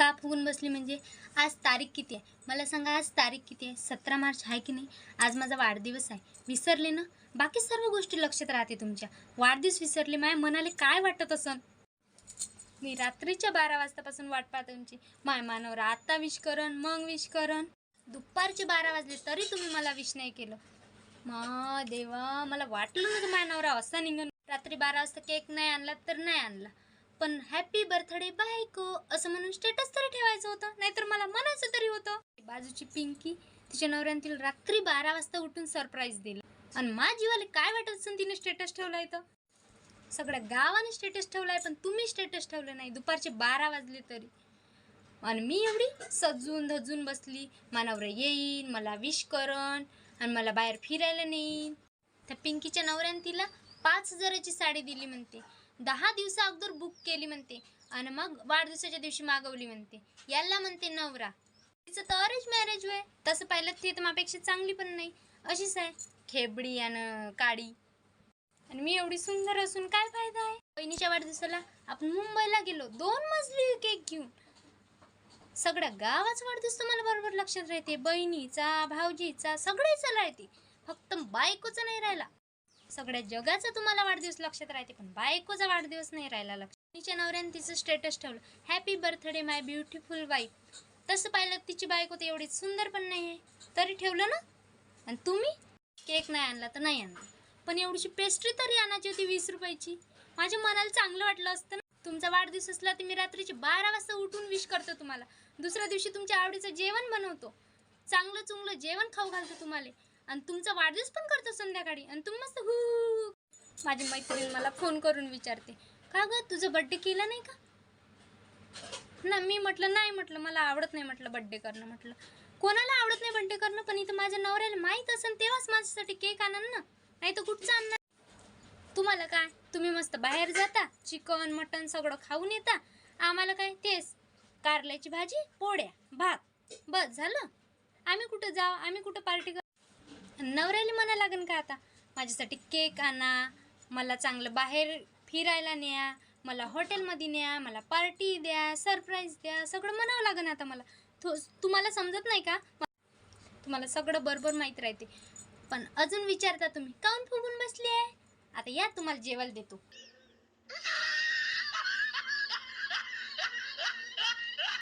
का फुगून बसली म्हणजे आज तारीख किती आहे? मला सांगा आज तारीख किती आहे? सतरा मार्च आहे की नाही? आज माझा वाढदिवस आहे. विसरले ना? बाकी सर्व गोष्टी लक्षात राहते तुमच्या. वाढदिवस विसरले माय मनाले काय वाटत असन? मी रात्रीच्या बारा वाजतापासून वाट पाहते तुमची. माय मानवर आता विश करण मग विश करण दुपारचे बारा वाजले तरी तुम्ही मला विश नाही केलं. मा देवा मला वाटलं नव्हतं माय नवरा असा निघून. रात्री बारा वाजता केक नाही आणला तर नाही आणला. पण हॅपी बर्थडे बायको असं म्हणून स्टेटस तरी ठेवायचं होतं. नाहीतर मला म्हणायचं तरी होतं. बाजूची पिंकी तिच्या नवऱ्यांतील रात्री बारा वाजता उठून सरप्राईज दिलं. आणि माझ्या जीवाला काय वाटत तिने स्टेटस ठेवला तर? सगळ्या गावाने स्टेटस ठेवलाय पण तुम्ही स्टेटस ठेवलं नाही. दुपारचे बारा वाजले तरी. आणि मी एवढी सजून धजून बसली. मानावर येईन मला विश करण आणि मला बाहेर फिरायला नेईन. त्या पिंकीच्या नवऱ्याने तिला पाच हजाराची साडी दिली म्हणते. दहा दिवसा अगोदर बुक केली म्हणते आणि मग वाढदिवसाच्या दिवशी मागवली म्हणते. याला म्हणते नवरा. तिचं तर अरेंज मॅरेज होय. तसं पाहिलं ती तर माझ्यापेक्षा चांगली पण नाही. अशीच आहे. खेबडी आणि काडी. आणि मी एवढी सुंदर असून काय फायदा आहे? बहिणीच्या वाढदिवसाला आपण मुंबईला गेलो. दोन मजली केक घेऊन. सगळ्या गावाचा वाढदिवस तुम्हाला बरोबर लक्षात राहते. बहिणीचा भाऊजीचा सगळेचा राहते. फक्त बायकोचा नाही राहिला. सगळ्या जगाचा तुम्हाला वाढदिवस लक्षात राहते पण बायकोचा वाढदिवस नाही राहिला लक्षात. तिच्या नवऱ्याने तिचं स्टेटस ठेवलं. Happy birthday my beautiful wife तसं पाहिलं तिची बायको तर एवढी सुंदर पण नाही आहे तरी ठेवलं ना? आणि तुम्ही? केक नाही आणला तर नाही आणला पण एवढीशी पेस्ट्री तरी आणायची होती वीस रुपयाची. माझ्या मनाला चांगलं वाटलं असतं ना? तुमचा वाढदिवस असला तर मी रात्रीचे बारा वाजता उठून विश करतो तुम्हाला. दुसऱ्या दिवशी तुमच्या आवडीचं जेवण बनवतो. चांगलं चुंगलं जेवण खाऊ घालतो तुम्हाला. आणि तुमचा वाढदिवस पण करतो संध्याकाळी. आणि तुम्ही मस्त हू. माझी मैत्रीण मला फोन करून विचारते का ग तुझं बड्डे केला नाही का? ना मी म्हटलं नाही म्हटलं मला आवडत नाही म्हटलं बड्डे करणं म्हटलं. कोणाला आवडत नाही बड्डे करणं? पण इथं माझ्या नवऱ्याला माहीत असेल तेव्हाच माझ्यासाठी केक आणन ना. नाही तर कुठचं आणणार? तुम्हाला काय? तुम्ही मस्त बाहेर जाता चिकन मटन सगळं खाऊन येता. आम्हाला काय? तेच कारल्याची भाजी पोळ्या भात. बस झालं? आम्ही कुठं जाऊ? आम्ही कुठं पार्टी कर नवऱ्याला म्हणा लागेल का आता? माझ्यासाठी केक आणा मला चांगलं बाहेर फिरायला न्या मला हॉटेलमध्ये न्या मला पार्टी द्या सरप्राईज द्या सगळं म्हणावं लागेल आता मला. थो तुम्हाला समजत नाही का? तुम्हाला सगळं बरोबर माहीत राहते. पण अजून विचारता तुम्ही काऊन फुगून बसली? आहे आता या तुम्हाला जेवायला देतो.